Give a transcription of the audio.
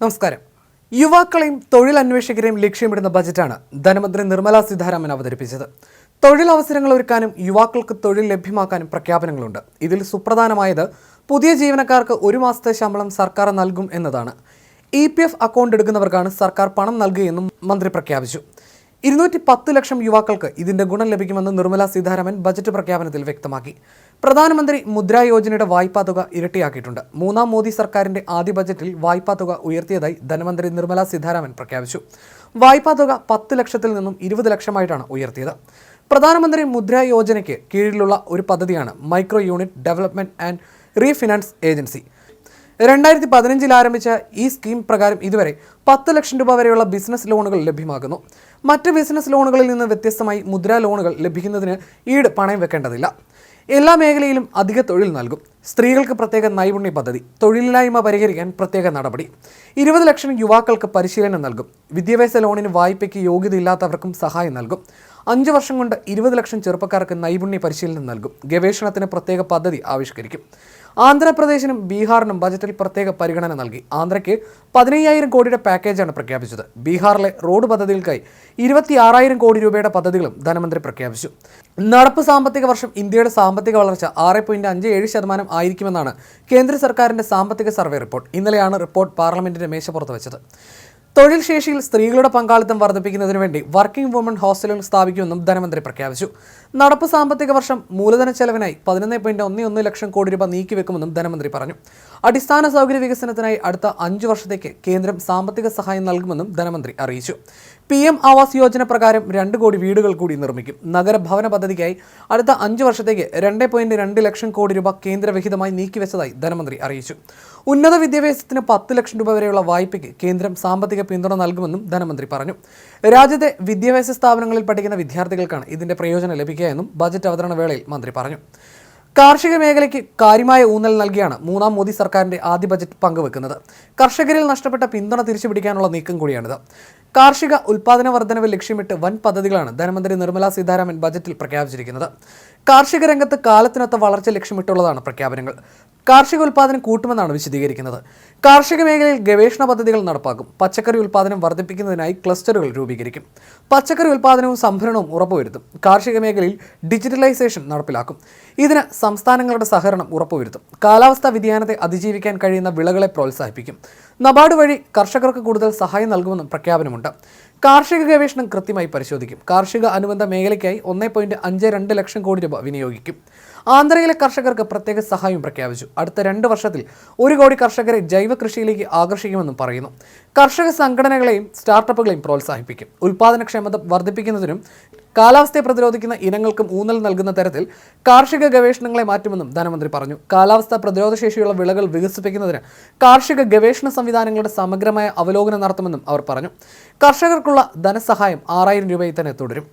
നമസ്കാരം. യുവാക്കളെയും തൊഴിലന്വേഷകരെയും ലക്ഷ്യമിടുന്ന ബജറ്റാണ് ധനമന്ത്രി നിർമ്മല സീതാരാമൻ അവതരിപ്പിച്ചത്. തൊഴിലവസരങ്ങൾ ഒരുക്കാനും യുവാക്കൾക്ക് തൊഴിൽ ലഭ്യമാക്കാനും പ്രഖ്യാപനങ്ങളുണ്ട്. ഇതിൽ സുപ്രധാനമായത് പുതിയ ജീവനക്കാർക്ക് ഒരു മാസത്തെ ശമ്പളം സർക്കാർ നൽകും എന്നതാണ്. ഇ പി എഫ് അക്കൗണ്ട് എടുക്കുന്നവർക്കാണ് സർക്കാർ പണം നൽകുകയെന്നും മന്ത്രി പ്രഖ്യാപിച്ചു. ഇരുന്നൂറ്റി പത്ത് ലക്ഷം യുവാക്കൾക്ക് ഇതിന്റെ ഗുണം ലഭിക്കുമെന്ന് നിർമ്മല സീതാരാമൻ ബജറ്റ് പ്രഖ്യാപനത്തിൽ വ്യക്തമാക്കി. പ്രധാനമന്ത്രി മുദ്രാ യോജനയുടെ വായ്പാ തുക ഇരട്ടിയാക്കിയിട്ടുണ്ട്. മൂന്നാം മോദി സർക്കാരിന്റെ ആദ്യ ബജറ്റിൽ വായ്പാ തുക ഉയർത്തിയതായി ധനമന്ത്രി നിർമ്മല സീതാരാമൻ പ്രഖ്യാപിച്ചു. വായ്പാ തുക പത്ത് ലക്ഷത്തിൽ നിന്നും ഇരുപത് ലക്ഷമായിട്ടാണ് ഉയർത്തിയത്. പ്രധാനമന്ത്രി മുദ്രാ യോജനയ്ക്ക് കീഴിലുള്ള ഒരു പദ്ധതിയാണ് micro unit development and refinance agency. രണ്ടായിരത്തി പതിനഞ്ചിൽ ആരംഭിച്ച ഈ സ്കീം പ്രകാരം ഇതുവരെ പത്ത് ലക്ഷം രൂപ വരെയുള്ള ബിസിനസ് ലോണുകൾ ലഭ്യമാകുന്നു. മറ്റ് ബിസിനസ് ലോണുകളിൽ നിന്ന് വ്യത്യസ്തമായി മുദ്രാ ലോണുകൾ ലഭിക്കുന്നതിന് ഈട് പണയം വെക്കേണ്ടതില്ല. എല്ലാ മേഖലയിലും അധിക തൊഴിൽ നൽകും. സ്ത്രീകൾക്ക് പ്രത്യേക നൈപുണ്യ പദ്ധതി തൊഴിലില്ലായ്മ പരിഹരിക്കാൻ പ്രത്യേക നടപടി. ഇരുപത് ലക്ഷം യുവാക്കൾക്ക് പരിശീലനം നൽകും. വിദ്യാഭ്യാസ ലോണിന് വായ്പയ്ക്ക് യോഗ്യതയില്ലാത്തവർക്കും സഹായം നൽകും. അഞ്ച് വർഷം കൊണ്ട് ഇരുപത് ലക്ഷം ചെറുപ്പക്കാർക്ക് നൈപുണ്യ പരിശീലനം നൽകും. ഗവേഷണത്തിന് പ്രത്യേക പദ്ധതി ആവിഷ്കരിക്കും. ആന്ധ്രാപ്രദേശിനും ബീഹാറിനും ബജറ്റിൽ പ്രത്യേക പരിഗണന നൽകി. ആന്ധ്രയ്ക്ക് പതിനയ്യായിരം കോടിയുടെ പാക്കേജാണ് പ്രഖ്യാപിച്ചത്. ബീഹാറിലെ റോഡ് പദ്ധതികൾക്കായി ഇരുപത്തി ആറായിരം കോടി രൂപയുടെ പദ്ധതികളും ധനമന്ത്രി പ്രഖ്യാപിച്ചു. നടപ്പ് സാമ്പത്തിക വർഷം ഇന്ത്യയുടെ സാമ്പത്തിക വളർച്ച ആറ് പോയിന്റ് അഞ്ച് ഏഴ് ശതമാനം ആയിരിക്കുമെന്നാണ് കേന്ദ്ര സർക്കാരിന്റെ സാമ്പത്തിക സർവേ റിപ്പോർട്ട്. ഇന്നലെയാണ് റിപ്പോർട്ട് പാർലമെന്റിന്റെ മേശപ്പുറത്ത് വെച്ചത്. തൊഴിൽ ശേഷിയിൽ സ്ത്രീകളുടെ പങ്കാളിത്തം വർദ്ധിപ്പിക്കുന്നതിന് വേണ്ടി വർക്കിംഗ് വുമൺ ഹോസ്റ്റലുകൾ സ്ഥാപിക്കുമെന്നും ധനമന്ത്രി പ്രഖ്യാപിച്ചു. നടപ്പ് സാമ്പത്തിക വർഷം മൂലധന ചെലവിനായി പതിനൊന്ന് പോയിന്റ് ഒന്ന് ഒന്ന് ലക്ഷം കോടി രൂപ നീക്കിവെക്കുമെന്നും ധനമന്ത്രി പറഞ്ഞു. അടിസ്ഥാന സൗകര്യ വികസനത്തിനായി അടുത്ത അഞ്ച് വർഷത്തേക്ക് കേന്ദ്രം സാമ്പത്തിക സഹായം നൽകുമെന്നും ധനമന്ത്രി അറിയിച്ചു. പി എം ആവാസ് യോജന പ്രകാരം രണ്ട് കോടി വീടുകൾ കൂടി നിർമ്മിക്കും. നഗരഭവന പദ്ധതിക്കായി അടുത്ത അഞ്ച് വർഷത്തേക്ക് രണ്ട് പോയിന്റ് രണ്ട് ലക്ഷം കോടി രൂപ കേന്ദ്രവിഹിതമായി നീക്കിവെച്ചതായി ധനമന്ത്രി അറിയിച്ചു. ഉന്നത വിദ്യാഭ്യാസത്തിന് പത്ത് ലക്ഷം രൂപ വരെയുള്ള വായ്പയ്ക്ക് കേന്ദ്രം സാമ്പത്തിക പിന്തുണ നൽകുമെന്നും ധനമന്ത്രി പറഞ്ഞു. രാജ്യത്തെ വിദ്യാഭ്യാസ സ്ഥാപനങ്ങളിൽ പഠിക്കുന്ന വിദ്യാർത്ഥികൾക്കാണ് ഇതിന്റെ പ്രയോജനം ലഭിക്കുക എന്നും ബജറ്റ് അവതരണ വേളയിൽ മന്ത്രി പറഞ്ഞു. കാർഷിക മേഖലയ്ക്ക് കാര്യമായ ഊന്നൽ നൽകിയാണ് മൂന്നാം മോദി സർക്കാരിന്റെ ആദ്യ ബജറ്റ് പങ്കുവെക്കുന്നത്. കർഷകരിൽ നഷ്ടപ്പെട്ട പിന്തുണ തിരിച്ചുപിടിക്കാനുള്ള നീക്കം കൂടിയാണിത്. കാർഷിക ഉൽപാദന വർധനവ് ലക്ഷ്യമിട്ട് വൻ പദ്ധതികളാണ് ധനമന്ത്രി നിർമ്മലാ സീതാരാമൻ ബജറ്റിൽ പ്രഖ്യാപിച്ചിരിക്കുന്നത്. കാർഷിക രംഗത്ത് കാലത്തിനൊത്ത വളർച്ച ലക്ഷ്യമിട്ടുള്ളതാണ് പ്രഖ്യാപനങ്ങൾ. കാർഷിക ഉൽപ്പാദനം കൂട്ടുമെന്നാണ് വിശദീകരിക്കുന്നത്. കാർഷിക മേഖലയിൽ ഗവേഷണ പദ്ധതികൾ നടപ്പാക്കും. പച്ചക്കറി ഉൽപ്പാദനം വർദ്ധിപ്പിക്കുന്നതിനായി ക്ലസ്റ്ററുകൾ രൂപീകരിക്കും. പച്ചക്കറി ഉൽപ്പാദനവും സംഭരണവും ഉറപ്പുവരുത്തും. കാർഷിക മേഖലയിൽ ഡിജിറ്റലൈസേഷൻ നടപ്പിലാക്കും. ഇതിന് സംസ്ഥാനങ്ങളുടെ സഹകരണം ഉറപ്പുവരുത്തും. കാലാവസ്ഥാ വ്യതിയാനത്തെ അതിജീവിക്കാൻ കഴിയുന്ന വിളകളെ പ്രോത്സാഹിപ്പിക്കും. നബാർഡ് വഴി കർഷകർക്ക് കൂടുതൽ സഹായം നൽകുമെന്നും പ്രഖ്യാപനമുണ്ട്. കാർഷിക ഗവേഷണം കൃത്യമായി പരിശോധിക്കും. കാർഷിക അനുബന്ധ മേഖലയ്ക്കായി ഒന്നേ പോയിന്റ് അഞ്ച് രണ്ട് ലക്ഷം കോടി രൂപ വിനിയോഗിക്കും. ആന്ധ്രയിലെ കർഷകർക്ക് പ്രത്യേക സഹായം പ്രഖ്യാപിച്ചു. അടുത്ത രണ്ട് വർഷത്തിൽ ഒരു കോടി കർഷകരെ ജൈവ കൃഷിയിലേക്ക് ആകർഷിക്കുമെന്നും പറയുന്നു. കർഷക സംഘടനകളെയും സ്റ്റാർട്ടപ്പുകളെയും പ്രോത്സാഹിപ്പിക്കും. ഉൽപാദനക്ഷമത വർദ്ധിപ്പിക്കുന്നതിനും കാലാവസ്ഥയെ പ്രതിരോധിക്കുന്ന ഇനങ്ങൾക്കും ഊന്നൽ നൽകുന്ന തരത്തിൽ കാർഷിക ഗവേഷണങ്ങളെ മാറ്റുമെന്നും ധനമന്ത്രി പറഞ്ഞു. കാലാവസ്ഥ പ്രതിരോധശേഷിയുള്ള വിളകൾ വികസിപ്പിക്കുന്നതിന് കാർഷിക ഗവേഷണ സംവിധാനങ്ങളുടെ സമഗ്രമായ അവലോകനം നടത്തുമെന്നും അവർ പറഞ്ഞു. കർഷകർക്കുള്ള ധനസഹായം ആറായിരം രൂപയിൽ തന്നെ തുടരും.